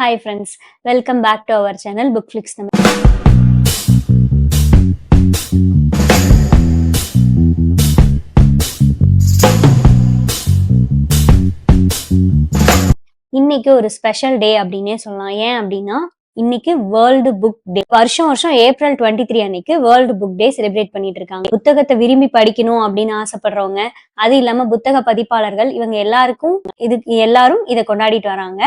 Hi friends welcome back to our channel book flicks நம்ம இன்னைக்கு ஒரு ஸ்பெஷல் டே அப்படின்னே சொல்லலாம். ஏன் அப்படின்னா இன்னைக்கு வேர்ல்டு புக் டே வருஷம் வருஷம் ஏப்ரல் டுவெண்ட்டி த்ரீ அன்னைக்கு வேர்ல்டு புக் டே செலிப்ரேட் பண்ணிட்டு இருக்காங்க. புத்தகத்தை விரும்பி படிக்கணும் அப்படின்னு ஆசைப்படுறவங்க அது இல்லாம புத்தக பதிப்பாளர்கள் இவங்க எல்லாருக்கும் இது எல்லாரும் இதை கொண்டாடிட்டு வராங்க.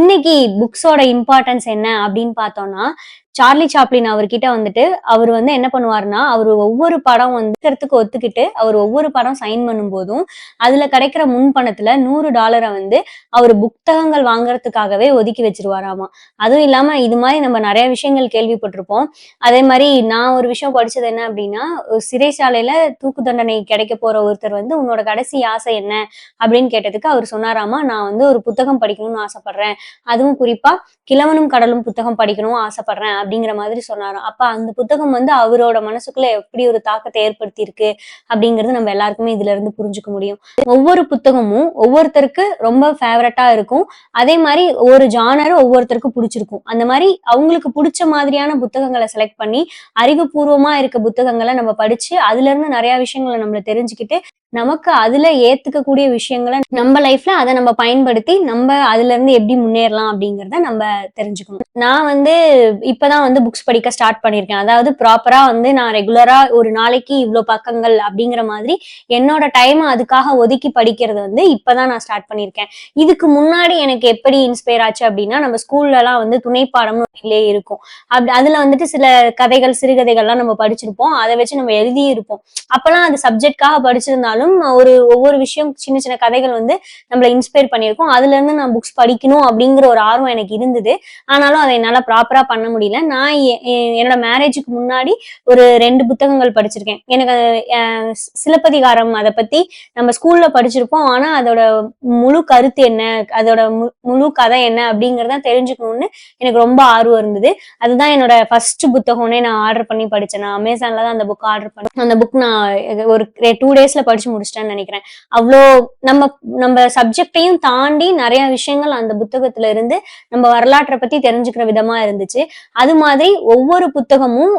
இன்னைக்கு புக்ஸோட இம்பார்ட்டன்ஸ் என்ன அப்படின்னு பார்த்தோம்னா சார்லி சாப்ளின் அவர்கிட்ட வந்துட்டு அவர் வந்து என்ன பண்ணுவாருன்னா அவர் ஒவ்வொரு படம் வந்துக்கிறதுக்கு ஒத்துக்கிட்டு அவர் ஒவ்வொரு படம் சைன் பண்ணும் போதும் அதுல கிடைக்கிற முன் பணத்துல நூறு டாலரை வந்து அவர் புத்தகங்கள் வாங்குறதுக்காகவே ஒதுக்கி வச்சிருவாராமா. அதுவும் இல்லாம இது மாதிரி நம்ம நிறைய விஷயங்கள் கேள்விப்பட்டிருப்போம். அதே மாதிரி நான் ஒரு விஷயம் படிச்சது என்ன அப்படின்னா சிறைச்சாலையில தூக்கு தண்டனை கிடைக்க போற ஒருத்தர் வந்து உன்னோட கடைசி ஆசை என்ன அப்படின்னு கேட்டதுக்கு அவர் சொன்னாராமா நான் வந்து ஒரு புத்தகம் படிக்கணும்னு ஆசைப்படுறேன். அதுவும் குறிப்பா கிழவனும் கடலும் புத்தகம் படிக்கணும்னு ஆசைப்படுறேன். அப்படிங்கிற மாதிரி சொன்னாராம். அப்ப அந்த புத்தகம் வந்து அவரோட மனசுக்குள்ள எப்படி ஒரு தாக்கத்தை ஏற்படுத்தி இருக்கு அப்படிங்கிறது நம்ம எல்லாருக்குமே இதுல இருந்து புரிஞ்சுக்க முடியும். ஒவ்வொரு புத்தகமும் ஒவ்வொருத்தருக்கு ரொம்ப ஃபேவரட்டா இருக்கும். அதே மாதிரி ஒரு ஜானரும் ஒவ்வொருத்தருக்கும் பிடிச்சிருக்கும். அந்த மாதிரி அவங்களுக்கு பிடிச்ச மாதிரியான புத்தகங்களை செலக்ட் பண்ணி அறிவுபூர்வமா இருக்க புத்தகங்களை நம்ம படிச்சு அதுல இருந்து நிறைய விஷயங்களை நம்மள தெரிஞ்சுக்கிட்டு நமக்கு அதுல ஏத்துக்கக்கூடிய விஷயங்களை நம்ம லைஃப்ல அதை நம்ம பயன்படுத்தி நம்ம அதுல இருந்து எப்படி முன்னேறலாம் அப்படிங்கிறத நம்ம தெரிஞ்சுக்கணும். நான் வந்து இப்பதான் வந்து புக்ஸ் படிக்க ஸ்டார்ட் பண்ணிருக்கேன். அதாவது ப்ராப்பரா வந்து நான் ரெகுலரா ஒரு நாளைக்கு இவ்வளவு பக்கங்கள் அப்படிங்கிற மாதிரி என்னோட டைம் அதுக்காக ஒதுக்கி படிக்கிறது வந்து இப்பதான் நான் ஸ்டார்ட் பண்ணிருக்கேன். இதுக்கு முன்னாடி எனக்கு எப்படி இன்ஸ்பயர் ஆச்சு அப்படின்னா நம்ம ஸ்கூல்ல எல்லாம் வந்து துணைப்பாடம்னு இல்லையே இருக்கும். அப்படி அதுல வந்துட்டு சில கதைகள் சிறுகதைகள்லாம் நம்ம படிச்சிருப்போம். அதை வச்சு நம்ம எழுதியிருப்போம். அப்பெல்லாம் அது சப்ஜெக்ட்காக படிச்சிருந்தாலும் ஒரு ஒவ்வொரு விஷயம் சின்ன சின்ன கதைகள் வந்து நம்மள இன்ஸ்பயர் பண்ணியிருக்கோம். அதுல இருந்து நான் புக்ஸ் படிக்கணும் அப்படிங்கிற ஒரு ஆர்வம் எனக்கு இருந்தது. ஆனாலும் அதை என்னால ப்ராப்பரா பண்ண முடியல. நான் என்னோட மேரேஜுக்கு முன்னாடி ஒரு ரெண்டு புத்தகங்கள் படிச்சிருக்கேன். எனக்கு சிலப்பதிகாரம் அதை பத்தி நம்ம ஸ்கூல்ல படிச்சிருப்போம். ஆனா அதோட முழு கருத்து என்ன அதோட மு- முழு கதை என்ன அப்படிங்கறத தெரிஞ்சுக்கணும்னு எனக்கு ரொம்ப ஆர்வம் இருந்தது. அதுதான் என்னோட ஃபர்ஸ்ட் புத்தகம்னே நான் ஆர்டர் பண்ணி படிச்சேன். நான் அமேசான்ல தான் அந்த புக் ஆர்டர் பண்ணேன். அந்த புக் நான் ஒரு டூ டேஸ்ல படிச்சு முடிச்சிட்டேன்னு நினைக்கிறேன். அவ்வளோ நம்ம நம்ம சப்ஜெக்டையும் தாண்டி நிறைய விஷயங்கள் அந்த புத்தகத்துல இருந்து நம்ம வரலாற்றை பத்தி தெரிஞ்சுக்கிற விதமா இருந்துச்சு. அது மாதிரி ஒவ்வொரு புத்தகமும்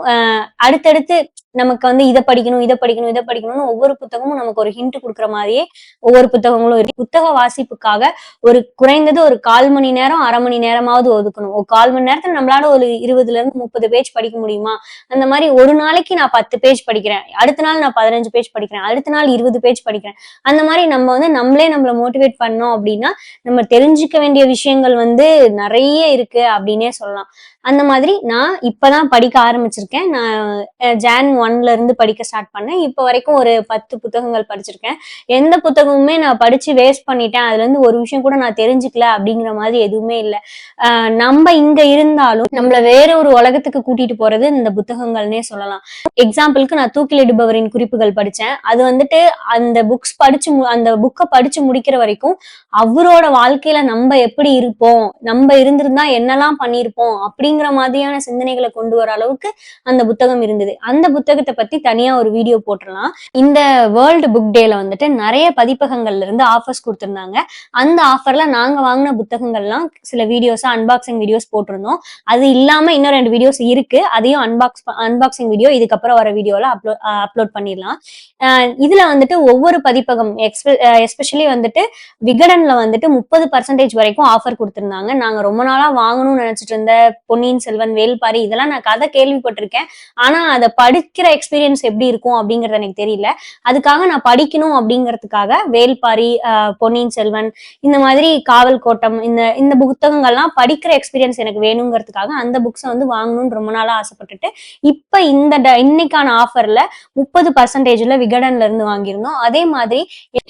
அடுத்தடுத்து நமக்கு வந்து இதை படிக்கணும் இதை படிக்கணும் இதை படிக்கணும்னு ஒவ்வொரு புத்தகமும் நமக்கு ஒரு ஹிண்ட் கொடுக்குற மாதிரியே ஒவ்வொரு புத்தகங்களும் இருக்கு. புத்தக வாசிப்புக்காக ஒரு குறைந்தது ஒரு கால் மணி நேரம் அரை மணி நேரமாவது ஒதுக்கணும். ஒரு கால் மணி நேரத்துல நம்மளால ஒரு இருபதுல இருந்து முப்பது பேஜ் படிக்க முடியுமா? அந்த மாதிரி ஒரு நாளைக்கு நான் பத்து பேஜ் படிக்கிறேன். அடுத்த நாள் நான் பதினஞ்சு பேஜ் படிக்கிறேன். அடுத்த நாள் இருபது பேஜ் படிக்கிறேன். அந்த மாதிரி நம்ம வந்து நம்மளே நம்மளை மோட்டிவேட் பண்ணோம் அப்படின்னா நம்ம தெரிஞ்சுக்க வேண்டிய விஷயங்கள் வந்து நிறைய இருக்கு அப்படின்னே சொல்லலாம். அந்த மாதிரி நான் இப்பதான் படிக்க ஆரம்பிச்சிருக்கேன். நான் ஜான் ஒன்ல இருந்து படிக்க ஸ்டார்ட் பண்ணேன். இப்போ வரைக்கும் ஒரு பத்து புத்தகங்கள் படிச்சிருக்கேன். எந்த புத்தகமுமே நான் படிச்சு வேஸ்ட் பண்ணிட்டேன். அதுல இருந்து ஒரு விஷயம் கூட நான் தெரிஞ்சுக்கல அப்படிங்கிற மாதிரி எதுவுமே இல்லை. நம்ம இங்க இருந்தாலும் நம்மள வேற ஒரு உலகத்துக்கு கூட்டிட்டு போறது இந்த புத்தகங்கள்னே சொல்லலாம். எக்ஸாம்பிளுக்கு நான் தூக்கிலிடுபவரின் குறிப்புகள் படிச்சேன். அது வந்துட்டு அந்த புக்ஸ் படிச்சு மு- அந்த புக்கை படிச்சு முடிக்கிற வரைக்கும் அவரோட வாழ்க்கையில நம்ம எப்படி இருப்போம்? நம்ம இருந்திருந்தா என்னெல்லாம் பண்ணியிருப்போம்? அப்படிங்கிற மாதிரியான சிந்தனைகளை கொண்டு வர அளவுக்கு அந்த புத்தகம் இருந்தது. அந்த புத்தகத்தை பத்தி தனியா ஒரு வீடியோ போட்டுடலாம். இந்த வேர்ல்டு புக் டேல வந்துட்டு நிறைய பதிப்பகங்கள்ல இருந்து ஆஃபர்ஸ் கொடுத்துருந்தாங்க. அந்த ஆஃபர்ல நாங்க வாங்கின புத்தகங்கள்லாம் சில வீடியோஸ் அன்பாக்சிங் வீடியோஸ் போட்டிருந்தோம். அது இல்லாம இன்னும் ரெண்டு வீடியோஸ் இருக்கு. அதையும் அன்பாக்ஸ் அன்பாக்சிங் வீடியோ இதுக்கப்புறம் வர வீடியோல அப்லோட் அப்லோட் பண்ணிடலாம். இதுல வந்துட்டு ஒவ்வொரு பதிப்பகம் எஸ்பெஷலி வந்துட்டு விகடன்ல வந்துட்டு முப்பது பர்சன்டேஜ் வரைக்கும் ஆஃபர் கொடுத்திருந்தாங்க. நாங்க ரொம்ப நாளா வாங்கணும்னு நினைச்சிட்டு இருந்த பொன்னியின் செல்வன் வேல்பாரி இதெல்லாம் நான் கதை கேள்விப்பட்டிருக்கேன். ஆனா அதை படிக்கிற எக்ஸ்பீரியன்ஸ் எப்படி இருக்கும் அப்படிங்கறது எனக்கு தெரியல. அதுக்காக நான் படிக்கணும் அப்படிங்கிறதுக்காக வேல்பாரி பொன்னியின் செல்வன் இந்த மாதிரி காவல் கோட்டம் இந்த இந்த புத்தகங்கள்லாம் படிக்கிற எக்ஸ்பீரியன்ஸ் எனக்கு வேணுங்கிறதுக்காக அந்த புக்ஸை வந்து வாங்கணும்னு ரொம்ப நாளா ஆசைப்பட்டுட்டு இப்ப இந்த ட- இன்னைக்கான ஆஃபர்ல முப்பது பர்சன்டேஜ்ல விகடன்ல இருந்து வாங்கியிருந்தோம். அதே மாதிரி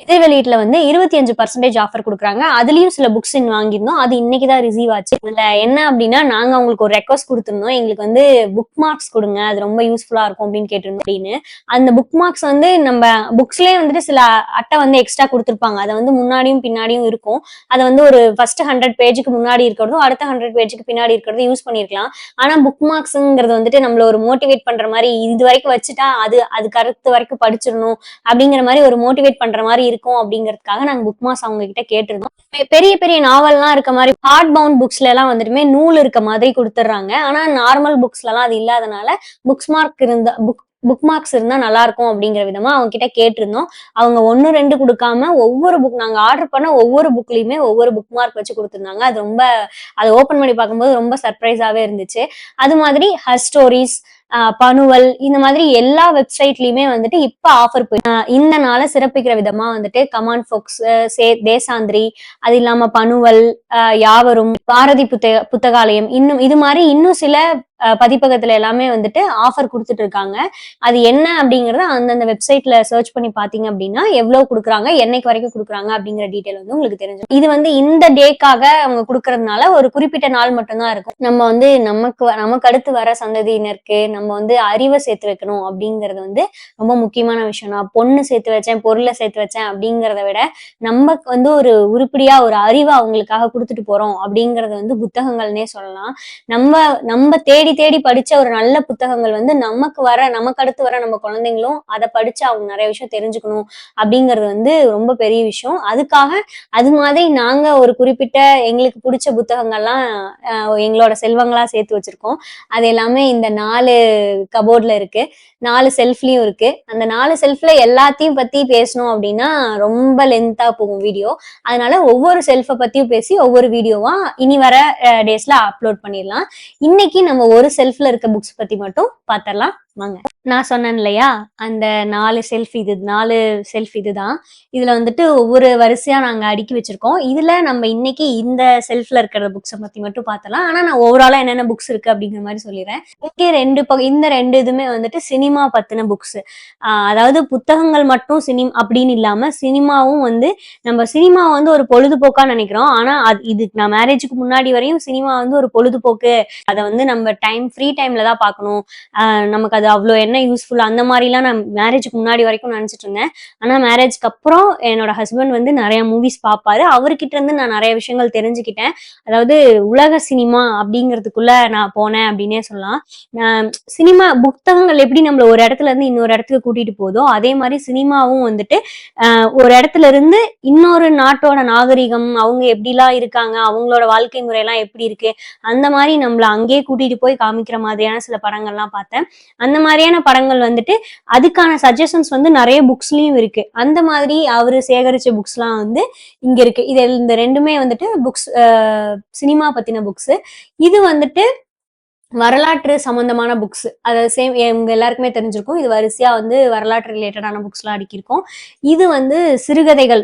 எதிர் வெளியீட்டுல வந்து இருபத்தி அஞ்சு பர்சன்டேஜ் ஆஃபர் கொடுக்குறாங்க. அதுலயும் சில புக்ஸ் வாங்கியிருந்தோம். அது இன்னைக்கு தான் ரிசீவ் ஆச்சு. இதுல என்ன அப்படின்னா நாங்க அவங்களுக்கு ஒரு ரெக்வஸ்ட் கொடுத்துருந்தோம். எங்களுக்கு வந்து புக் மார்க்ஸ் கொடுங்க அது ரொம்ப யூஸ்ஃபுல்லா இருக்கும் அப்படின்னு கேட்டிருந்தோம் அப்படின்னு. அந்த புக் மார்க்ஸ் வந்து நம்ம புக்ஸ்லயே வந்துட்டு சில அட்டை வந்து எக்ஸ்ட்ரா கொடுத்துருப்பாங்க. அதை வந்து முன்னாடியும் பின்னாடியும் இருக்கும். அதை வந்து ஒரு ஃபர்ஸ்ட் ஹண்ட்ரட் பேஜுக்கு முன்னாடி இருக்கிறதும் அடுத்த ஹண்ட்ரட் பேஜுக்கு பின்னாடி இருக்கிறதும் யூஸ் பண்ணிருக்கலாம். ஆனா புக் மார்க்ஸ்ங்கிறது வந்துட்டு நம்மள ஒரு மோட்டிவேட் பண்ற மாதிரி இது வரைக்கும் வச்சுட்டா அது அதுக்கு அடுத்த வரைக்கும் படிச்சிடணும் அப்படிங்கிற மாதிரி ஒரு மோட்டிவேட் பண்ற மாதிரி இருக்கும் அப்படிங்கிறதுக்காக நாங்க புக் மார்க்ஸ் அவங்க கிட்ட கேட்டிருந்தோம் பெரிய பெரிய நாவல்லாம் இருக்க மாதிரி ஹார்ட் பவுண்ட் புக்ஸ்ல எல்லாம் வந்துட்டுமே நூல் இருக்க மாதிரி கொடுத்துட்றாங்க. ஆனால் நார்மல் புக்ஸ்லலாம் அது இல்லாதனால புக்ஸ் மார்க் இருந்த புக் புக் மார்க்ஸ் இருந்தா நல்லா இருக்கும் அப்படிங்கிற விதமா அவங்க கிட்ட கேட்டிருந்தோம். அவங்க ஒன்னு ரெண்டு கொடுக்காம ஒவ்வொரு புக் நாங்க ஆர்டர் பண்ண ஒவ்வொரு புக்லயுமே ஒவ்வொரு புக் மார்க் வச்சு கொடுத்துருந்தாங்க. அது ரொம்ப அதை ஓபன் பண்ணி பார்க்கும்போது ரொம்ப சர்ப்ரைஸாவே இருந்துச்சு. அது மாதிரி ஹர் ஸ்டோரிஸ் பனுவல் இந்த மாதிரி எல்லா வெப்சைட்லயுமே வந்துட்டு இப்ப ஆஃபர் போய் இந்த நாளை சிறப்பிக்கிற விதமா வந்துட்டு கமான் ஃபோக்ஸ் சே தேசாந்திரி அது இல்லாம பனுவல் யாவரும் பாரதி புத்தக புத்தகாலயம் இன்னும் இது மாதிரி இன்னும் சில பதிப்பகத்துல எல்லாமே வந்துட்டு ஆஃபர் கொடுத்துட்டு இருக்காங்க அது என்ன அப்படிங்கறத அந்தந்த வெப்சைட்ல சர்ச் பண்ணி பாத்தீங்க அப்படின்னா எவ்வளவு கொடுக்குறாங்க என்னைக்கு வரைக்கும் கொடுக்குறாங்க அப்படிங்கிற டீடைல் வந்து உங்களுக்கு தெரிஞ்சு இது வந்து இந்த டேக்காக அவங்க கொடுக்கறதுனால ஒரு குறிப்பிட்ட நாள் மட்டும்தான் இருக்கும். நம்ம வந்து நமக்கு வ- நமக்கு அடுத்து வர சந்ததியினருக்கு நம்ம நம்ம வந்து அறிவை சேர்த்து வைக்கணும் அப்படிங்கறது வந்து ரொம்ப முக்கியமான விஷயம். நான் பொண்ணு சேர்த்து வச்சேன் பொருளை சேர்த்து வச்சேன் அப்படிங்கறத விட நம்ம வந்து ஒரு உருப்படியா ஒரு அறிவை அவங்களுக்காக கொடுத்துட்டு போறோம் அப்படிங்கறது வந்து புத்தகங்கள்னே சொல்லலாம். நம்ம நம்ம தேடி தேடி படிச்ச ஒரு நல்ல புத்தகங்கள் வந்து நமக்கு வர நமக்கு அடுத்து வர நம்ம குழந்தைங்களும் அதை படிச்சு அவங்க நிறைய விஷயம் தெரிஞ்சுக்கணும் அப்படிங்கிறது வந்து ரொம்ப பெரிய விஷயம். அதுக்காக அது மாதிரி நாங்க ஒரு குறிப்பிட்ட எங்களுக்கு பிடிச்ச புத்தகங்கள்லாம் எங்களோட செல்வங்களா சேர்த்து வச்சிருக்கோம். அது எல்லாமே இந்த நாலு கபோர்ட்ல இருக்கு. நாலு செல்ஃப்லயும் இருக்கு. அந்த நாலு செல்ஃப்ல எல்லாத்தையும் பத்தி பேசணும் அப்படின்னா ரொம்ப லென்த்தா போகும் வீடியோ அதனால ஒவ்வொரு செல்ஃபை பத்தியும் பேசி ஒவ்வொரு வீடியோவா இனி வர டேஸ்ல அப்லோட் பண்ணிடலாம். இன்னைக்கு நம்ம ஒரு செல்ஃப்ல இருக்க புக்ஸ் பத்தி மட்டும் பார்த்தரலாம் வாங்க. நான் சொன்னேன் இல்லையா? அந்த நாலு செல்ஃப் இது நாலு செல்ஃப் இதுதான். இதுல வந்துட்டு ஒவ்வொரு வரிசையா நாங்க அடுக்கி வச்சிருக்கோம். இதுல நம்ம இன்னைக்கு இந்த செல்ஃப்ல இருக்கிற புக்ஸை பத்தி மட்டும் பார்த்தலாம் ஆனா நான் ஓவராலா என்னென்ன புக்ஸ் இருக்கு அப்படிங்கிற மாதிரி சொல்லிடுறேன். இங்கே ரெண்டு இந்த ரெண்டு இதுமே வந்துட்டு சினிமா பத்தின புக்ஸ் அதாவது புத்தகங்கள் மட்டும் சினி அப்படின்னு இல்லாம சினிமாவும் வந்து நம்ம சினிமா வந்து ஒரு பொழுதுபோக்கா நினைக்கிறோம். ஆனா அது இது நான் மேரேஜுக்கு முன்னாடி வரையும் சினிமா வந்து ஒரு பொழுதுபோக்கு. அதை வந்து நம்ம டைம் ஃப்ரீ டைம்ல தான் பார்க்கணும். நமக்கு அது அவ்வளோ என்ன யூஸ்ஃபுல் அந்த மாதிரிலாம் நான் மேரேஜுக்கு முன்னாடி வரைக்கும் நினச்சிட்டு இருந்தேன். ஆனால் மேரேஜ்க்கு அப்புறம் என்னோட ஹஸ்பண்ட் வந்து நிறைய மூவிஸ் பார்ப்பாரு அவர்கிட்ட இருந்து நான் நிறைய விஷயங்கள் தெரிஞ்சுக்கிட்டேன். அதாவது உலக சினிமா அப்படிங்கிறதுக்குள்ள நான் போனேன் அப்படின்னே சொல்லலாம். நான் சினிமா புத்தகங்கள் எப்படி நம்மள ஒரு இடத்துல இருந்து இன்னொரு இடத்துக்கு கூட்டிட்டு போதோ அதே மாதிரி சினிமாவும் வந்துட்டு ஒரு இடத்துல இருந்து இன்னொரு நாட்டோட நாகரிகம் அவங்க எப்படிலாம் இருக்காங்க அவங்களோட வாழ்க்கை முறையெல்லாம் எப்படி இருக்கு அந்த மாதிரி நம்மள அங்கேயே கூட்டிட்டு போய் காமிக்கிற மாதிரியான சில படங்கள்லாம் பார்த்தேன். அந்த மாதிரியான படங்கள் வந்துட்டு அதுக்கான சஜஷன்ஸ் வந்து நிறைய புக்ஸ்லயும் இருக்கு. அந்த மாதிரி அவரு சேகரிச்ச புக்ஸ்லாம் வந்து இங்க இருக்கு. இது இந்த ரெண்டுமே வந்துட்டு புக்ஸ் சினிமா பத்தின புக்ஸ் இது வந்துட்டு வரலாற்று சம்பந்தமான புக்ஸ் அதாவது சேம் எங்க எல்லாருக்குமே தெரிஞ்சிருக்கும். இது வரிசையா வந்து வரலாற்று ரிலேட்டடான புக்ஸ்லாம் அடுக்கியிருக்கோம். இது வந்து சிறுகதைகள்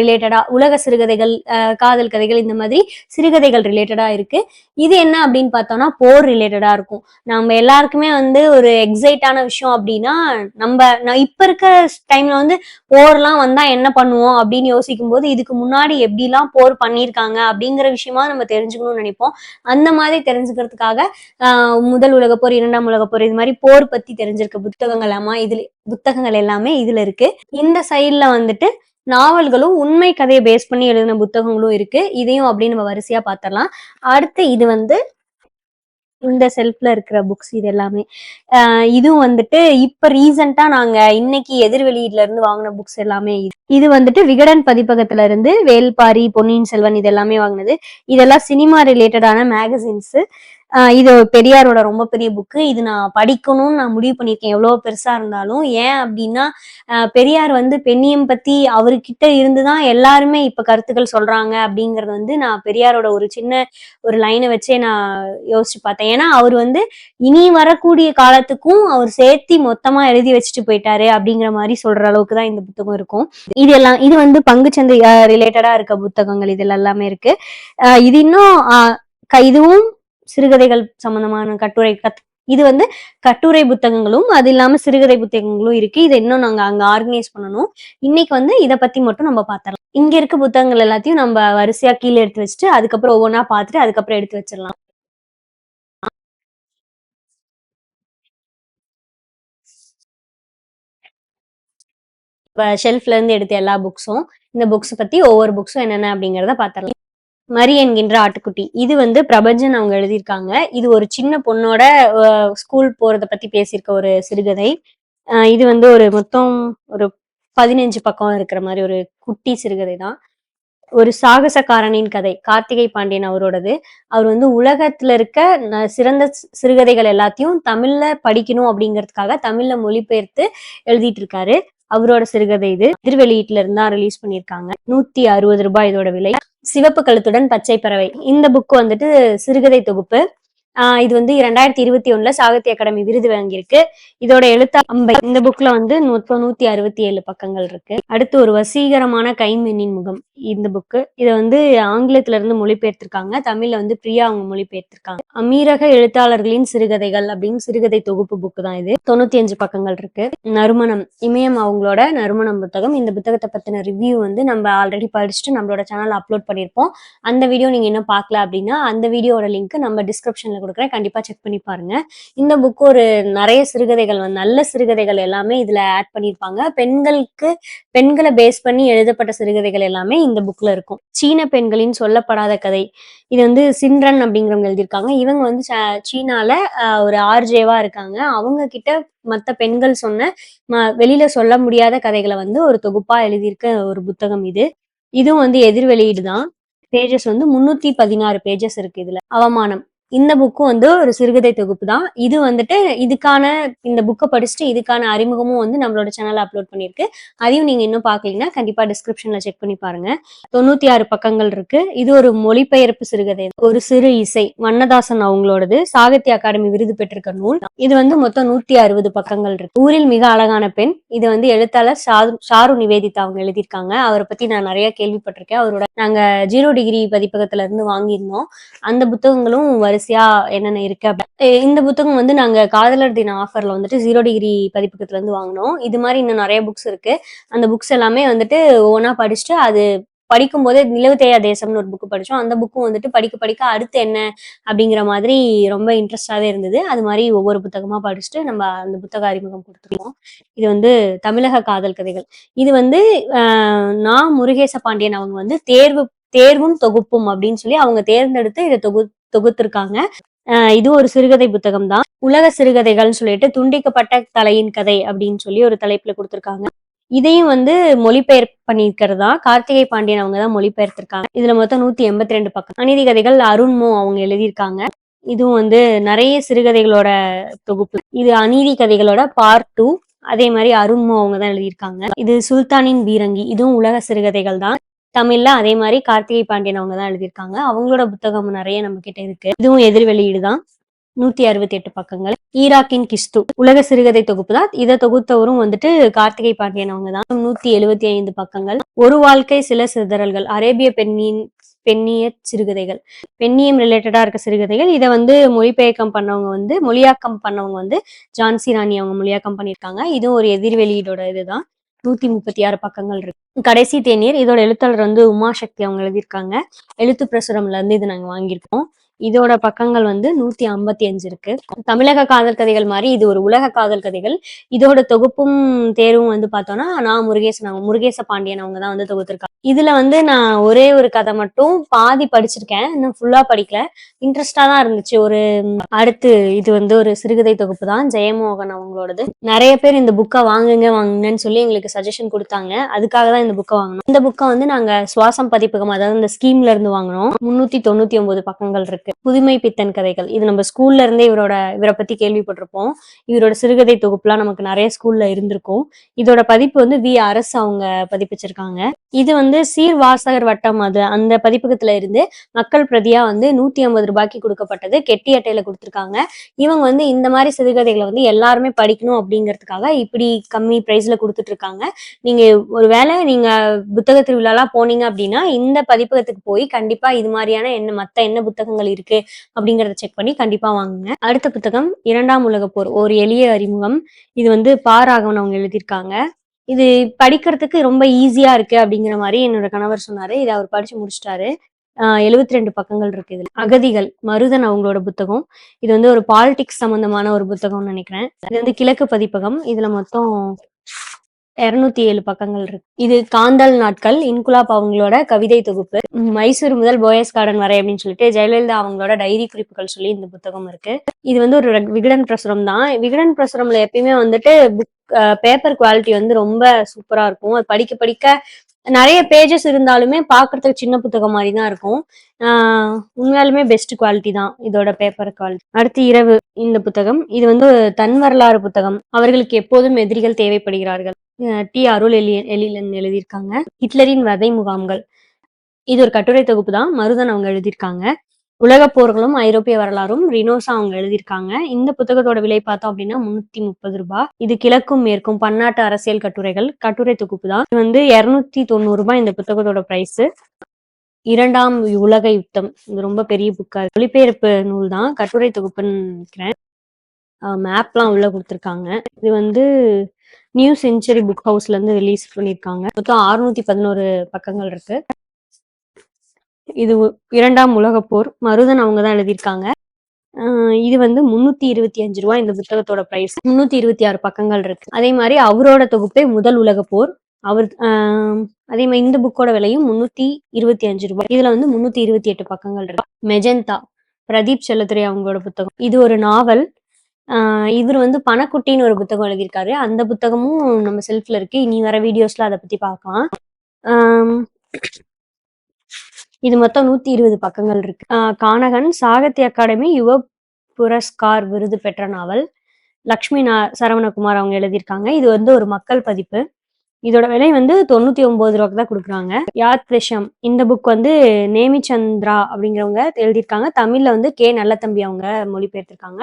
ரிலேட்டடா உலக சிறுகதைகள் காதல் கதைகள் இந்த மாதிரி சிறுகதைகள் ரிலேட்டடா இருக்கு. இது என்ன அப்படின்னு பார்த்தோம்னா போர் ரிலேட்டடா இருக்கும். நம்ம எல்லாருக்குமே வந்து ஒரு எக்ஸைட்டான விஷயம் அப்படின்னா நம்ம நான் இப்ப இருக்க டைம்ல வந்து போர்லாம் வந்தா என்ன பண்ணுவோம் அப்படின்னு யோசிக்கும் போது இதுக்கு முன்னாடி எப்படிலாம் போர் பண்ணியிருக்காங்க அப்படிங்கிற விஷயமா நம்ம தெரிஞ்சுக்கணும்னு நினைப்போம். அந்த மாதிரி தெரிஞ்சுக்கிறதுக்காக முதல் உலக போர் இரண்டாம் உலக போர் இது மாதிரி போர் பத்தி தெரிஞ்சிருக்க புத்தகங்கள் எல்லாமே இதுல புத்தகங்கள் எல்லாமே இதுல இருக்கு. இந்த சைட்ல வந்துட்டு நாவல்களும் உண்மை கதையை பேஸ் பண்ணி எழுதின புத்தகங்களும் இருக்கு. இதையும் அப்படின்னு நம்ம வரிசையா பாத்திரலாம். அடுத்து இது வந்து இந்த செல்ஃப்ல இருக்கிற புக்ஸ் இது எல்லாமே. ஆஹ் இதுவும் வந்துட்டு இப்ப ரீசெண்டா நாங்க இன்னைக்கு எதிர்வெளியில இருந்து வாங்கின புக்ஸ் எல்லாமே இது. இது வந்துட்டு விகடன் பதிப்பகத்துல இருந்து வேல்பாரி பொன்னியின் செல்வன் இது எல்லாமே வாங்கினது. இதெல்லாம் சினிமா ரிலேட்டடான மேகசின்ஸ் இது பெரியாரோட ரொம்ப பெரிய புக்கு இது நான் படிக்கணும்னு நான் முடிவு பண்ணியிருக்கேன். எவ்வளோ பெருசா இருந்தாலும். ஏன் அப்படின்னா பெரியார் வந்து பெண்ணியம் பத்தி அவர்கிட்ட இருந்துதான் எல்லாருமே இப்ப கருத்துக்கள் சொல்றாங்க அப்படிங்கறது வந்து நான் பெரியாரோட ஒரு சின்ன ஒரு லைனை வச்சே நான் யோசிச்சு பார்த்தேன். ஏன்னா அவர் வந்து இனி வரக்கூடிய காலத்துக்கும் அவர் சேர்த்தி மொத்தமா எழுதி வச்சுட்டு போயிட்டாரு அப்படிங்கிற மாதிரி சொல்ற அளவுக்கு தான் இந்த புத்தகம் இருக்கும். இது எல்லாம் இது வந்து பங்குச்சந்தை ரிலேட்டடா இருக்க புத்தகங்கள். இதில் எல்லாமே இருக்கு. இது இன்னும் இதுவும் சிறுகதைகள் சம்பந்தமான கட்டுரை கத் இது வந்து கட்டுரை புத்தகங்களும் அது இல்லாம சிறுகதை புத்தகங்களும் இருக்கு. இதை இன்னும் நாங்க அங்க ஆர்கனைஸ் பண்ணணும். இன்னைக்கு வந்து இதை பத்தி மட்டும் நம்ம பாத்திரலாம். இங்க இருக்க புத்தகங்கள் எல்லாத்தையும் நம்ம வரிசையா கீழே எடுத்து வச்சுட்டு அதுக்கப்புறம் ஒவ்வொன்றா பார்த்துட்டு அதுக்கப்புறம் எடுத்து வச்சிடலாம். ஷெல்ஃப்ல இருந்து எடுத்த எல்லா புக்ஸும் இந்த புக்ஸ் பத்தி ஒவ்வொரு புக்ஸும் என்னென்ன அப்படிங்கறத பாத்திரலாம். மரி என்கின்ற ஆட்டுக்குட்டி. இது வந்து பிரபஞ்சன் அவங்க எழுதியிருக்காங்க. இது ஒரு சின்ன பொண்ணோட ஸ்கூல் போறத பத்தி பேசியிருக்க ஒரு சிறுகதை. இது வந்து ஒரு மொத்தம் ஒரு பதினஞ்சு பக்கம் இருக்கிற மாதிரி ஒரு குட்டி சிறுகதை தான். ஒரு சாகசக்காரனின் கதை கார்த்திகை பாண்டியன் அவரோடது. அவர் வந்து உலகத்துல இருக்க ந- சிறந்த சிறுகதைகள் எல்லாத்தையும் தமிழ்ல படிக்கணும் அப்படிங்கிறதுக்காக தமிழ்ல மொழிபெயர்த்து எழுதிட்டு இருக்காரு. அவரோட சிறுகதை இது. எதிர்வெளியீட்டுல இருந்தா ரிலீஸ் பண்ணியிருக்காங்க. நூத்தி அறுபது ரூபாய் இதோட விலை. சிவப்பு கழுத்துடன் பச்சை பறவை. இந்த புக் வந்துட்டு சிறுகதை தொகுப்பு. இது வந்து இரண்டாயிரத்தி இருபத்தி ஒண்ணுல சாகித்ய அகாடமி விருது வாங்கியிருக்கு. இதோட எழுத்தா அம்பை. இந்த புக்ல வந்து மொத்தம் நூத்தி அறுபத்தி ஏழு பக்கங்கள் இருக்கு. அடுத்து ஒரு வசீகரமான கைமீனின் முகம். இந்த புக்கு இதை வந்து ஆங்கிலத்துல இருந்து மொழிபெயர்த்திருக்காங்க. தமிழ்ல வந்து பிரியா அவங்க மொழிபெயர்த்திருக்காங்க. அமீரக எழுத்தாளர்களின் சிறுகதைகள் அப்படின்னு சிறுகதை தொகுப்பு புக்கு தான் இது. தொண்ணூத்தி அஞ்சு பக்கங்கள் இருக்கு. நறுமணம். இமயம் அவங்களோட நறுமணம் புத்தகம். இந்த புத்தகத்தை பத்தின ரிவ்யூ வந்து நம்ம ஆல்ரெடி படிச்சுட்டு நம்மளோட சேனல் அப்லோட் பண்ணியிருப்போம். அந்த வீடியோ நீங்க இன்னும் பார்க்கல அப்படின்னா அந்த வீடியோட லிங்க் நம்ம டிஸ்கிரிப்ஷன்ல கொடுக்குறேன். கண்டிப்பா செக் பண்ணி பாருங்க. இந்த புக் ஒரு நிறைய சிறுகதைகள் வந்து நல்ல சிறுகதைகள் எல்லாமே இதுல ஆட் பண்ணியிருப்பாங்க பெண்களுக்கு பெண்களை பேஸ் பண்ணி எழுதப்பட்ட சிறுகதைகள் எல்லாமே இந்த புக்ல இருக்கும். சீன பெண்களின் சொல்லப்படாத கதை. இது வந்து சிம்ரன் அப்படிங்கிறவங்க எழுதியிருக்காங்க. இவங்க வந்து சீனால ஒரு ஆர்ஜேவா இருக்காங்க. அவங்க கிட்ட மத்த பெண்கள் சொன்ன ம- வெளியில சொல்ல முடியாத கதைகளை வந்து ஒரு தொகுப்பா எழுதியிருக்க ஒரு புத்தகம் இது. இதுவும் வந்து எதிர் வெளியீடு தான் பேஜஸ் வந்து முன்னூத்தி பதினாறு பேஜஸ் இருக்கு இதுல. அவமானம். இந்த புக்கும் வந்து ஒரு சிறுகதை தொகுப்பு தான் இது வந்துட்டு இதுக்கான இந்த புக்கை படிச்சுட்டு இதுக்கான அறிமுகமும் வந்து நம்மளோட சேனல்ல அப்லோட் பண்ணியிருக்கு. அதையும் நீங்க இன்னும் பாக்கலீங்கன்னா கண்டிப்பா டிஸ்கிரிப்ஷன்ல செக் பண்ணி பாருங்க. தொண்ணூத்தி ஆறு பக்கங்கள் இருக்கு. இது ஒரு மொழிபெயர்ப்பு சிறுகதை. ஒரு சிறு இசை வண்ணதாசன் அவங்களோடது சாகித்ய அகாடமி விருது பெற்றிருக்க நூல். இது வந்து மொத்தம் நூத்தி அறுபது பக்கங்கள் இருக்கு. ஊரில் மிக அழகான பெண். இது வந்து எழுத்தாளர் ஷாரு ஷாரு நிவேதிதா அவங்க எழுதியிருக்காங்க. அவரை பத்தி நான் நிறைய கேள்விப்பட்டிருக்கேன். அவரோட நாங்க ஜீரோ டிகிரி பதிப்பகத்துல இருந்து வாங்கியிருந்தோம். அந்த புத்தகங்களும் கடைசியா என்னென்ன இருக்கு அப்படி இந்த புத்தகம் வந்து நாங்க காதலர் தின ஆஃபர்ல வந்துட்டு ஜீரோ டிகிரி பதிப்பகத்துல இருந்து வாங்கினோம். இது மாதிரி இன்னும் நிறைய புக்ஸ் இருக்கு. அந்த புக்ஸ் எல்லாமே வந்துட்டு ஒவ்வொன்றா படிச்சுட்டு அது படிக்கும் போதே நிலவு தேயா தேசம்னு ஒரு புக்கு படிச்சோம். அந்த புக்கும் வந்துட்டு படிக்க படிக்க அடுத்து என்ன அப்படிங்கிற மாதிரி ரொம்ப இன்ட்ரெஸ்டாவே இருந்தது. அது மாதிரி ஒவ்வொரு புத்தகமா படிச்சுட்டு நம்ம அந்த புத்தக அறிமுகம் கொடுத்துருவோம் இது வந்து தமிழக காதல் கதைகள். இது வந்து நான் முருகேச பாண்டியன் அவங்க வந்து தேர்வு தேர்வும் தொகுப்பும் அப்படின்னு சொல்லி அவங்க தேர்ந்தெடுத்து இதை தொகு தொகுத்திருக்காங்க. இது ஒரு சிறுகதை புத்தகம் தான். உலக சிறுகதைகள்னு சொல்லிட்டு துண்டிக்கப்பட்ட தலையின் கதை அப்படின்னு சொல்லி ஒரு தலைப்புல கொடுத்துருக்காங்க. இதையும் வந்து மொழிபெயர் பண்ணியிருக்கிறது? தான் கார்த்திகை பாண்டியன் அவங்க தான் மொழிபெயர்த்திருக்காங்க. இதுல மொத்தம் நூத்தி எண்பத்தி ரெண்டு பக்கம். அநீதி கதைகள் அருண்மோ அவங்க எழுதியிருக்காங்க. இதுவும் வந்து நிறைய சிறுகதைகளோட தொகுப்பு. இது அநீதி கதைகளோட பார்ட் டூ அதே மாதிரி அருண்மோ அவங்க தான் எழுதியிருக்காங்க. இது சுல்தானின் பீரங்கி. இதுவும் உலக சிறுகதைகள் தான். தமிழ்ல அதே மாதிரி கார்த்திகை பாண்டியன் அவங்க தான் எழுதியிருக்காங்க. அவங்களோட புத்தகம் நிறைய நம்ம கிட்ட இருக்கு. இதுவும் எதிர் வெளியீடு தான் நூத்தி அறுபத்தி எட்டு பக்கங்கள். ஈராக்கின் கிஸ்து. உலக சிறுகதை தொகுப்பு தான். இதை தொகுத்தவரும் வந்துட்டு கார்த்திகை பாண்டியன் அவங்க தான் நூத்தி எழுபத்தி ஐந்து பக்கங்கள். ஒரு வாழ்க்கை சில சிதறல்கள். அரேபிய பெண்ணின் பெண்ணிய சிறுகதைகள். பெண்ணியம் ரிலேட்டடா இருக்க சிறுகதைகள். இதை வந்து மொழிபெயர்க்கம் பண்ணவங்க வந்து மொழியாக்கம் பண்ணவங்க வந்து ஜான்சி ராணி அவங்க மொழியாக்கம் பண்ணியிருக்காங்க. இதுவும் ஒரு எதிர் வெளியீடோட இதுதான். நூத்தி முப்பத்தி ஆறு பக்கங்கள் இருக்கு. கடைசி தேநீர் இதோட எழுத்தாளர் வந்து உமா சக்தி அவங்க எழுதியிருக்காங்க. எழுத்து பிரசுரம்ல இருந்து இது நாங்க வாங்கியிருக்கோம். இதோட பக்கங்கள் வந்து நூத்தி ஐம்பத்தி அஞ்சு இருக்கு. தமிழக காதல் கதைகள் மாதிரி இது ஒரு உலக காதல் கதைகள். இதோட தொகுப்பும் தேர்வும் வந்து பார்த்தோம்னா நான் முருகேசன் அவங்க முருகேச பாண்டியன் அவங்க தான் வந்து தொகுத்திருக்காங்க. இதுல வந்து நான் ஒரே ஒரு கதை மட்டும் பாதி படிச்சிருக்கேன். இன்னும் ஃபுல்லா படிக்கல. இன்ட்ரெஸ்டா தான் இருந்துச்சு. ஒரு அடுத்து இது வந்து ஒரு சிறுகதை தொகுப்பு தான். ஜெயமோகன் அவங்களோடது. நிறைய பேர் இந்த புக்கை வாங்குங்க வாங்குங்கன்னு சொல்லி எங்களுக்கு சஜஷன் கொடுத்தாங்க. அதுக்காக தான் இந்த புக்கை வாங்கினோம். இந்த புக்கை வந்து நாங்க சுவாசம் பதிப்பகம் அதாவது இந்த ஸ்கீம்ல இருந்து வாங்கினோம். முன்னூத்தி தொண்ணூத்தி ஒன்பது பக்கங்கள் இருக்கு. புதுமை பித்தன் கதைகள். இது நம்ம ஸ்கூல்ல இருந்தே இவரோட இவரை பத்தி கேள்விப்பட்டிருப்போம். இவரோட சிறுகதை தொகுப்புலாம் நமக்கு நிறைய ஸ்கூல்ல இருந்திருக்கும். இதோட பதிப்பு வந்து வி அரசு அவங்க பதிப்பிச்சிருக்காங்க. இது வந்து வந்து சீர்வாசகர் வட்டம் அது. அந்த பதிப்பகத்துல இருந்து மக்கள் பிரதியா வந்து நூத்தி ஐம்பது ரூபாய்க்கு கொடுக்கப்பட்டது. கெட்டி அட்டையில கொடுத்துருக்காங்க. இவங்க வந்து இந்த மாதிரி சிறுகதைகளை வந்து எல்லாருமே படிக்கணும் அப்படிங்கிறதுக்காக இப்படி கம்மி பிரைஸ்ல கொடுத்துட்டு இருக்காங்க நீங்க ஒருவேளை நீங்க புத்தக திருவிழாலாம் போனீங்க அப்படின்னா இந்த பதிப்பகத்துக்கு போய் கண்டிப்பா இது மாதிரியான என்ன மத்த என்ன புத்தகங்கள் இருக்கு அப்படிங்கறத செக் பண்ணி கண்டிப்பா வாங்குங்க. அடுத்த புத்தகம் இரண்டாம் உலக போர் ஒரு எளிய அறிமுகம். இது வந்து பா ராகவன் அவங்க எழுதியிருக்காங்க. இது படிக்கிறதுக்கு ரொம்ப ஈஸியா இருக்கு அப்படிங்கிற மாதிரி என்னோட கணவர் சொன்னாரு. இதை அவர் படிச்சு முடிச்சிட்டாரு. எழுபத்தி ரெண்டு பக்கங்கள் இருக்கு இதுல. அகதிகள் மருதன் அவங்களோட புத்தகம். இது வந்து ஒரு பாலிடிக்ஸ் சம்பந்தமான ஒரு புத்தகம்னு நினைக்கிறேன். இது வந்து கிழக்கு பதிப்பகம். இதுல மொத்தம் இருநூத்தி ஏழு பக்கங்கள் இருக்கு. இது காந்தல் நாட்கள் இன்குலாப் அவங்களோட கவிதை தொகுப்பு மைசூர் முதல் போயஸ் கார்டன் வரை அப்படின்னு சொல்லிட்டு ஜெயலலிதா அவங்களோட டைரி குறிப்புகள் சொல்லி இந்த புத்தகம் இருக்கு. இது வந்து ஒரு விகடன் பிரசுரம் தான். விகடன் பிரசுரம்ல எப்பயுமே வந்துட்டு புக் பேப்பர் குவாலிட்டி வந்து ரொம்ப சூப்பரா இருக்கும். அது படிக்க படிக்க நிறைய பேஜஸ் இருந்தாலுமே பார்க்கறதுக்கு சின்ன புத்தகம் மாதிரி தான் இருக்கும் உண்மையாலுமே பெஸ்ட் குவாலிட்டி தான் இதோட பேப்பர் குவாலிட்டி அடுத்து இரவு இந்த புத்தகம். இது வந்து தன் வரலாறு புத்தகம். அவர்களுக்கு எப்போதும் எதிரிகள் தேவைப்படுகிறார்கள். டி அருள் எலி எலிலன் எழுதியிருக்காங்க. ஹிட்லரின் வதை முகாம்கள். இது ஒரு கட்டுரை தொகுப்பு தான். மருதன் அவங்க எழுதியிருக்காங்க. உலக போர்களும் ஐரோப்பிய வரலாறும் ரினோசா அவங்க எழுதியிருக்காங்க. இந்த புத்தகத்தோட விலை பார்த்தோம் அப்படின்னா முன்னூத்தி முப்பது ரூபாய். இது கிழக்கும் மேற்கும் பன்னாட்டு அரசியல் கட்டுரைகள் கட்டுரை தொகுப்பு தான். இது வந்து இருநூத்தி தொண்ணூறு ரூபாய் இந்த புத்தகத்தோட பிரைஸ் இரண்டாம் உலக யுத்தம். இது ரொம்ப பெரிய புக்கா ஒளிபெயர்ப்பு நூல் தான். கட்டுரை தொகுப்புன்னு நினைக்கிறேன். மேப்லாம் உள்ள கொடுத்துருக்காங்க. இது வந்து நியூ செஞ்சுரி புக் ஹவுஸ்ல இருந்து ரிலீஸ் பண்ணியிருக்காங்க. மொத்தம் அறுநூத்தி பதினோரு பக்கங்கள் இருக்கு. இது இரண்டாம் உலகப் போர். மருதன் அவங்க தான் எழுதியிருக்காங்க இது வந்து முன்னூத்தி இருபத்தி அஞ்சு ரூபாய் இந்த புத்தகத்தோட பிரைஸ் முன்னூத்தி இருபத்தி ஆறு பக்கங்கள் இருக்கு. அதே மாதிரி அவரோட தொகுப்பே முதல் உலகப்போர் அவர் ஆஹ் அதே மாதிரி இந்த புக்கோட விலையும் முன்னூத்தி இருபத்தி அஞ்சு ரூபாய். இதுல வந்து முன்னூத்தி இருபத்தி எட்டு பக்கங்கள் இருக்கு. மெஜந்தா பிரதீப் செல்லத்துறை அவங்களோட புத்தகம். இது ஒரு நாவல். ஆஹ் இவர் வந்து பணக்குட்டின்னு ஒரு புத்தகம் எழுதியிருக்காரு. அந்த புத்தகமும் நம்ம செல்ஃப்ல இருக்கு. இனி வர வீடியோஸ்ல அதை பத்தி பார்க்கலாம். இது மொத்தம் நூத்தி இருபது பக்கங்கள் இருக்கு. கானகன் சாகித்ய அகாடமி யுவ புரஸ்கார் விருது பெற்ற நாவல். லக்ஷ்மி நா சரவணகுமார் அவங்க எழுதியிருக்காங்க. இது வந்து ஒரு மக்கள் பதிப்பு. இதோட விலை வந்து தொண்ணூத்தி ஒன்பது ரூபாய்க்கு தான் கொடுக்குறாங்க. யாத்ரிஷம் இந்த புக் வந்து நேமிச்சந்திரா அப்படிங்கிறவங்க எழுதியிருக்காங்க. தமிழ்ல வந்து கே நல்லதம்பி அவங்க மொழிபெயர்த்திருக்காங்க.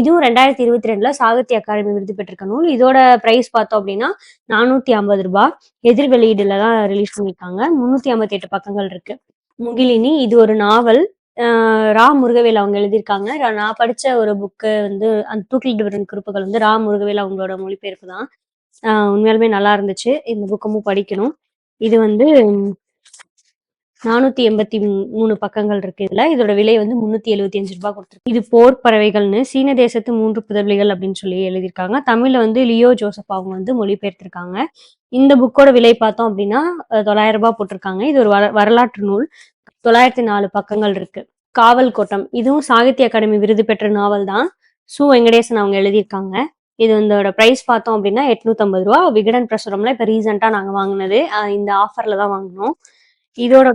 இதுவும் ரெண்டாயிரத்தி இருபத்தி ரெண்டுல சாகித்ய அகாடமி விருது பெற்றிருக்க நூல். இதோட பிரைஸ் பார்த்தோம் அப்படின்னா நானூத்தி ஐம்பது ரூபாய் எதிர் வெளியீடுல தான் ரிலீஸ் பண்ணியிருக்காங்க. முன்னூத்தி ஐம்பத்தி எட்டு பக்கங்கள் இருக்கு. முகிலினி இது ஒரு நாவல். ஆஹ் ரா முருகவேல் அவங்க எழுதியிருக்காங்க. நான் படிச்ச ஒரு புக்கு வந்து அந்த தூக்கிலிட்டு குறிப்புகள் வந்து ரா முருகவேல் அவங்களோட மொழிபெயர்ப்பு தான். ஆஹ் உண்மையாலுமே நல்லா இருந்துச்சு. இந்த புக்கமும் படிக்கணும். இது வந்து நானூத்தி எண்பத்தி மூணு பக்கங்கள் இருக்கு இதுல. இதோட விலை வந்து முன்னூத்தி எழுபத்தி அஞ்சு ரூபாய் கொடுத்துருக்கு. இது போர் பறவைகள்னு சீன தேசத்து மூன்று புதவிகள் அப்படின்னு சொல்லி எழுதியிருக்காங்க. தமிழ்ல வந்து லியோ ஜோசப் அவங்க வந்து மொழிபெயர்த்திருக்காங்க. இந்த புக்கோட விலை பார்த்தோம் அப்படின்னா தொள்ளாயிரம் ரூபாய் போட்டிருக்காங்க. இது ஒரு வர- வரலாற்று நூல். தொள்ளாயிரத்தி நாலு பக்கங்கள் இருக்கு. காவல் கோட்டம். இதுவும் சாகித்ய அகாடமி விருது பெற்ற நாவல் தான். சு. வெங்கடேசன் அவங்க எழுதியிருக்காங்க. இது இதோட ப்ரைஸ் பார்த்தோம் அப்படின்னா எட்நூத்தம்பது ரூபா. விகடன் பிரசுரம்ல இப்ப ரீசெண்டா நாங்க வாங்கினது. இந்த ஆஃபர்ல தான் வாங்கினோம். இதோட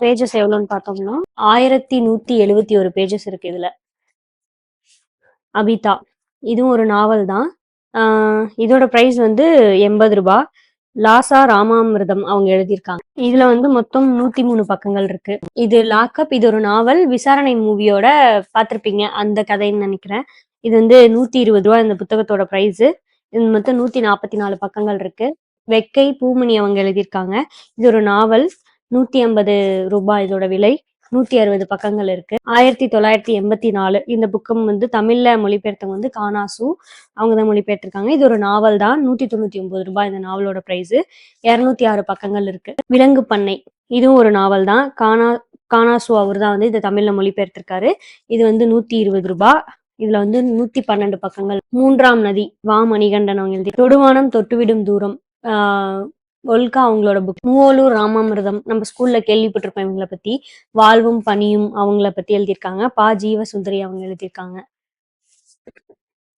பேஜஸ் எவ்வளோன்னு பார்த்தோம்னா ஆயிரத்தி நூத்தி எழுபத்தி ஒரு பேஜஸ் இருக்கு இதுல. அபிதா. இதுவும் ஒரு நாவல் தான். இதோட ப்ரைஸ் வந்து எண்பது ரூபாய் லாசா ராமாமிர்தம் அவங்க எழுதியிருக்காங்க. இதுல வந்து மொத்தம் நூத்தி மூணு பக்கங்கள் இருக்கு. இது லாக்அப் இது ஒரு நாவல். விசாரணை மூவியோட பார்த்திருப்பீங்க அந்த கதைன்னு நினைக்கிறேன். இது வந்து நூத்தி இருபது ரூபா இந்த புத்தகத்தோட பிரைஸ் இது மொத்தம் நூத்தி நாற்பத்தி நாலு பக்கங்கள் இருக்கு. வெக்கை பூமணி அவங்க எழுதியிருக்காங்க. இது ஒரு நாவல். நூத்தி ஐம்பது ரூபாய் இதோட விலை. நூத்தி அறுபது பக்கங்கள் இருக்கு. ஆயிரத்தி தொள்ளாயிரத்தி எண்பத்தி நாலு இந்த புக்கம் வந்து தமிழ்ல மொழிபெயர்த்தவங்க வந்து கானாசு. அவங்க தான் மொழிபெயர்த்திருக்காங்க. இது ஒரு நாவல் தான். நூத்தி தொண்ணூத்தி ஒன்பது ரூபாய் இந்த நாவலோட பிரைஸ் இருநூத்தி ஆறு பக்கங்கள் இருக்கு. விலங்கு பண்ணை. இதுவும் ஒரு நாவல் தான். கானா கானாசு அவர் தான் வந்து இதை தமிழ்ல மொழிபெயர்த்திருக்காரு. இது வந்து நூத்தி இருபது ரூபாய் இதுல வந்து நூத்தி பன்னெண்டு பக்கங்கள். மூன்றாம் நதி. வா மணிகண்டன் அவங்க எழுதி தொடுவானம் தொட்டுவிடும் தூரம். ஆஹ் ஒல்கா அவங்களோட புக் மூவலூர் ராமாமிர்தம். நம்ம ஸ்கூல்ல கேள்விப்பட்டிருப்போம் இவங்களை பத்தி. வாழ்வும் பணியும் அவங்கள பத்தி எழுதியிருக்காங்க. பா. ஜீவசுந்தரி அவங்க எழுதியிருக்காங்க.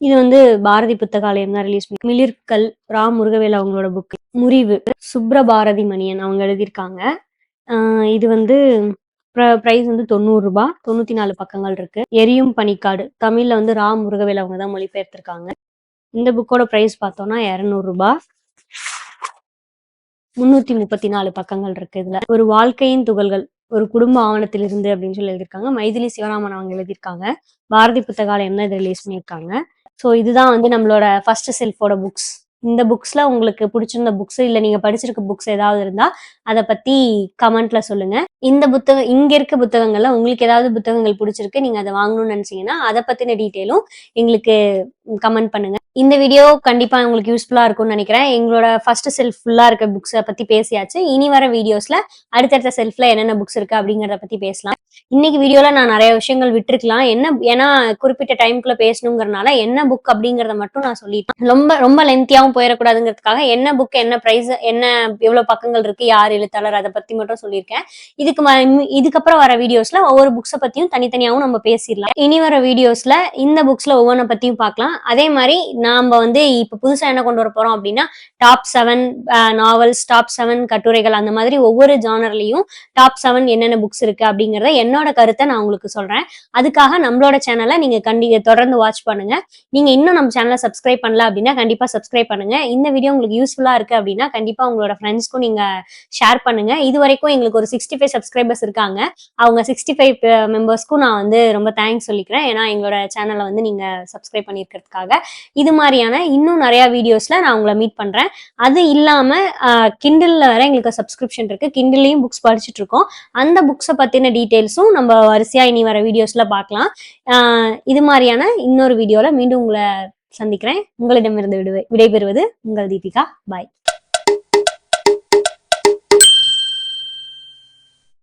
இது வந்து பாரதி புத்தகாலயம் தான் ரிலீஸ் பண்ணி மிளிர்கல் ரா. முருகவேல் அவங்களோட புக் முறிவு சுப்ரபாரதி மணியன் அவங்க எழுதியிருக்காங்க. ஆஹ் இது வந்து ப்ரைஸ் வந்து தொண்ணூறு ரூபாய் தொண்ணூத்தி நாலு பக்கங்கள் இருக்கு. எரியும் பனிக்காடு. தமிழ்ல வந்து ரா. முருகவேல் அவங்க தான் மொழிபெயர்த்திருக்காங்க. இந்த புக்கோட ப்ரைஸ் பார்த்தோம்னா இரநூறுபா முன்னூத்தி முப்பத்தி நாலு பக்கங்கள் இருக்கு இதுல. ஒரு வாழ்க்கையின் துகள்கள் ஒரு குடும்ப ஆவணத்திலிருந்து அப்படின்னு சொல்லி எழுதியிருக்காங்க. மைதிலி சிவராமன் அவங்க எழுதியிருக்காங்க. பாரதி புத்தகாலயம் தான் இதை ரிலீஸ் பண்ணியிருக்காங்க. ஸோ இதுதான் வந்து நம்மளோட ஃபர்ஸ்ட் செல்ஃபோட புக்ஸ் இந்த புக்ஸ்ல உங்களுக்கு பிடிச்சிருந்த புக்ஸ் இல்ல நீங்க படிச்சிருக்க புக்ஸ் ஏதாவது இருந்தா அதை பத்தி கமெண்ட்ல சொல்லுங்க. இந்த புத்தகம் இங்க இருக்க புத்தகங்கள்ல உங்களுக்கு ஏதாவது புத்தகங்கள் பிடிச்சிருக்கு நீங்க அதை வாங்கணும்னு நினைச்சீங்கன்னா அதை பத்தின டீட்டெயிலும் எங்களுக்கு கமெண்ட் பண்ணுங்க. இந்த வீடியோ கண்டிப்பா உங்களுக்கு யூஸ்ஃபுல்லா இருக்கும்னு நினைக்கிறேன். எங்களோட ஃபர்ஸ்ட் செல்ஃப் ஃபுல்லா இருக்க புக்ஸை பத்தி பேசியாச்சு. இனி வர வீடியோஸ்ல அடுத்தடுத்த செல்ஃப்ல என்னென்ன புக்ஸ் இருக்கு அப்படிங்கறத பத்தி பேசலாம். இன்னைக்கு வீடியோல நான் நிறைய விஷயங்கள் விட்டுருக்கலாம். என்ன ஏன்னா குறிப்பிட்ட டைம்குள்ள பேசணுங்கிறனால என்ன புக் அப்படிங்கறத மட்டும் நான் சொல்லிட்டேன். ரொம்ப ரொம்ப லென்த்தியாவும் போயிடக்கூடாதுங்கிறதுக்காக என்ன புக் என்ன பிரைஸ் என்ன எவ்வளவு பக்கங்கள் இருக்கு யார் எழுத்தாளர் அதை பத்தி மட்டும் சொல்லியிருக்கேன். இதுக்கு ம- இதுக்கப்புறம் வர வீடியோஸ்ல ஒவ்வொரு புக்ஸை பத்தியும் தனித்தனியாவும் நம்ம பேசிடலாம். இனி வர வீடியோஸ்ல இந்த புக்ஸ்ல ஒவ்வொன்றை பத்தியும் பார்க்கலாம். அதே மாதிரி நாம வந்து இப்ப புதுசா என்ன கொண்டு வர போறோம் அப்படின்னா top seven novels top seven கட்டுரைகள் அந்த மாதிரி ஒவ்வொரு ஜானர்லயும் டாப் செவன் என்னென்ன புக்ஸ் இருக்கு அப்படிங்கறத என்னோட கருத்தை நான் உங்களுக்கு சொல்றேன். அதுக்காக நம்மளோட சேனலை நீங்க கண்டி தொடர்ந்து வாட்ச் பண்ணுங்க. நீங்க இன்னும் நம்ம சேனலை சப்ஸ்கிரைப் பண்ணல அப்படின்னா கண்டிப்பா சப்ஸ்கிரைப் பண்ணுங்க. இந்த வீடியோ உங்களுக்கு யூஸ்ஃபுல்லா இருக்கு அப்படின்னா கண்டிப்பா உங்களோட ஃப்ரெண்ட்ஸ்க்கும் நீங்க ஷேர் பண்ணுங்க. இது வரைக்கும் எங்களுக்கு ஒரு சிக்ஸ்டி ஃபைவ் சப்ஸ்கிரைபர்ஸ் இருக்காங்க. அவங்க சிக்ஸ்டி ஃபைவ் மெம்பர்ஸ்க்கும் நான் வந்து ரொம்ப தேங்க்ஸ் சொல்லிக்கிறேன். ஏன்னா எங்களோட சேனலை வந்து நீங்க சப்ஸ்கிரைப் பண்ணியிருக்கிறதுக்காக. இது மாதிரியான இன்னும் நிறைய வீடியோஸ்ல நான் உங்களை மீட் பண்றேன். அது இல்லாம கிண்டில் வர எங்களுக்கு சப்ஸ்கிரிப்ஷன் இருக்கு. கிண்டில்லையும் புக்ஸ் படிச்சுட்டு இருக்கோம். அந்த புக்ஸை பத்தின டீட்டெயில்ஸும் நம்ம வரிசையா இனி வர வீடியோஸ்ல பார்க்கலாம். ஆஹ் இது மாதிரியான இன்னொரு வீடியோல மீண்டும் உங்களை சந்திக்கிறேன். உங்களிடமிருந்து விடுவே விடைபெறுவது உங்கள் தீபிகா. பாய்